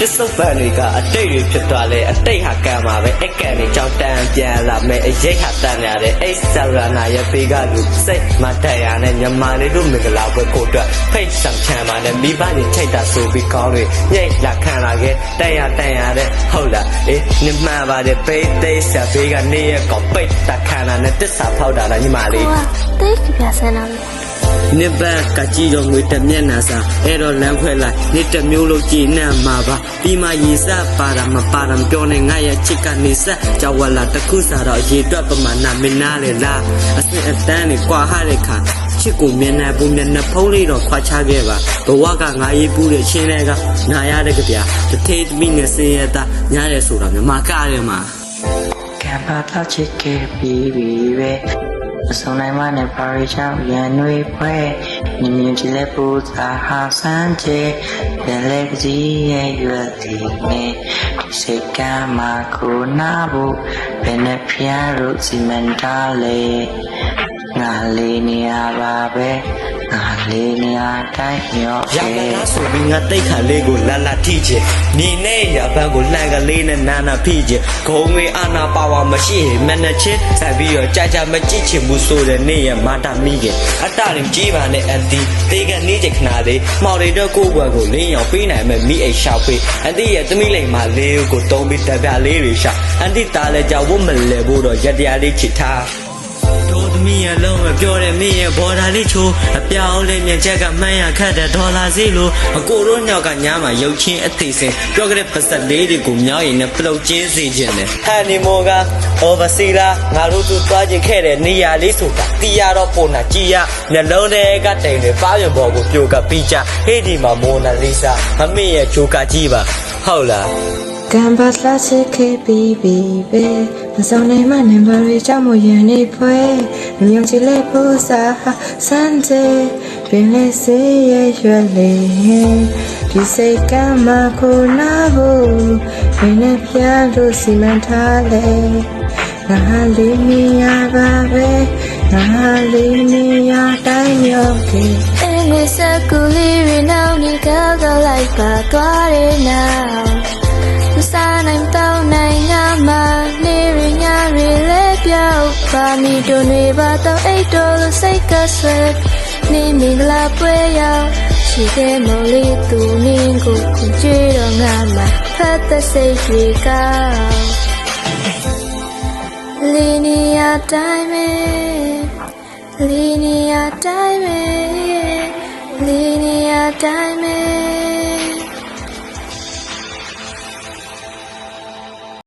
ပစ္စုပန်တွေကအတိတ်တွေဖြစ်သွားလဲအတိတ်ဟာကံပါပဲအကံတွေကြောင့်တန်ပြန်လာမယ်အရေးဟာတန်ရတယ်အိဆရာနာရဲ့ပေကလူစိတ်မတရားနဲ့ညမာလေးတို့မင်္ဂလာပွဲကိုအတွက်ဖိတ်ဆောင်ချမ်းပါနဲ့မိဘတွေထိတ်တာဆိုပြီးကောင်းတွေညိတ်လာခံလာခဲ့တန်ရတန်ရတဲ့ဟုတ်လားအေးညမှန်ပါတယ်ပိတ်သိဆရာပေကနေရဲ့ကောပိတ်တာခံလာနဲ့တစ္ဆာဖောက်တာလားညီမလေးဟိုကတိတ်ပြပြဆန်းတာပဲ နိဗ္ဗာန်ကကြည်တော်ငွေတမျက်နှာစာအဲ့တော့လမ်းခွဲလိုက်နေ့တစ်မျိုးလုံးကြည်နှံ့မှာပါပြီးမှရေစပါတာမပါတာမပြောနဲ့ငါရဲ့ချစ်ကနေဆက်ကြောက်ဝလာတစ်ခုစားတော့ရေတွက်ပမာဏမင်းနာလေလားအစစ်အတန်းနေကွာဟတဲ့ခါချစ်ကိုမျက်နှာပူမျက်နှာဖုံးလေးတော့ခွာချခဲ့ပါဘဝကငါရေးပူးတဲ့ချင်းတွေကနာရတဲ့ကြပြတထေးသမီးငယ်စင်ရတာညားရဲဆိုတာမြမကားတယ်မှာကံပါတော့ချစ်ခဲ့ပြီးပြီပဲ အစုံနိုင်မနဲ့ပါရီချောင်းရန်နွေဖွဲမြင်မြင်ကြည့်လဲပူသာဟာဆန်းချေပြန်လဲကကြီးရဲ့ရွက်တည်နေဒီစိတ်ကမှာကိုနာဖို့ဘယ်နဲ့ဖျားလို့စီမံထားလဲငါလေးနေရပါပဲ ငါလေးနေရတိုင်းရော့ရရဲ့ကလားဆိုပြီးငါတိတ်ခါလေးကိုလာလာထိချင်မြင်နဲ့ရပန်းကိုလှန်ကလေးနဲ့နာနာဖိချင်ဂုံငွေအာနာပါဝါမရှိရင်မနဲ့ချင်းဆက်ပြီးတော့ကြာကြာမကြည့်ချင်ဘူးဆိုတဲ့နေ့ရမာတာမိခင်အတရင်ကြီးပါနဲ့အန်တီတေကနေချင်ခနာလေးမှော်ရီတော့ကိုယ့်ဘွယ်ကိုလင်းရောင်ပေးနိုင်မဲ့မိအိတ်ရှောက်ပေးအန်တီရဲ့သမီးလိမ်မာလေးကိုတုံးပြီးတက်ပြလေးတွေရှာအန်တီသားလည်းကြောက်ဖို့မလဲဘူးတော့ရက်တရားလေးချစ်ထားတို့သ မီးရလုံးမပြောတဲ့မင်းရဲ့ဘော်ဒါလေးချိုးအပြောင်းလေးမြင်ချက်ကမှန်းရခတ်တဲ့ဒေါ်လာစီလိုအကိုတို့ညောက်ကညားမှာရုပ်ချင်းအသေးစင်ပြောကြတဲ့ပတ်သက်လေးတွေကိုမြောက်ရင်နဲ့ပလုတ်ချင်းစေခြင်းနဲ့ဟန်နီမောက overseas ငါတို့သူသွားခြင်းခဲ့တဲ့နေရာလေးဆိုတာတီးရတော့ပုံနာကြည်ရမျက်လုံးတွေကတိမ်တွေပါရင်ပေါ်ကိုပြိုကပြီးကြဟေးဒီမှာမိုနာလီစာမမေ့ရဲ့ဂျိုကာကြီးပါဟုတ်လား ကံပါစလာချစ်ခဲ့ပြီးပြီပဲမဆောင်နိုင်မနံပါတ်တွေကြောင့်မရန်နေဖွဲမယုံကြည်လဲပူစာဟာစမ်းတဲ့ပင်လဲစေးရဲ့ရွယ်လေးဒီစိတ်ကမှကိုနာဖို့ဘယ်နဲ့ပြလို့စီမံထားလဲငါလေးမရပါပဲငါလေးမရတိုင်းရောကဲအင်းငွေ စကူလေးရနောက်နေကောက်ကောက်လိုက်ပါသွားတယ်နောက်မစားနိုင်တော့နိုင်ငါမနေရညရလဲပြောက်ပါမီတို့တွေပါတော့အိတ်တော်လို့စိတ်ကဆွဲနေမင်္ဂလာပွဲရောက်ရှိတဲ့မော်လေးသူနင်းကိုခွန်ကြွေးတော့ငါမဖတ်တဲ့စိတ်တွေကလီနီယာတိုင်းပဲလီနီယာတိုင်းပဲလီနီယာတိုင်းပဲ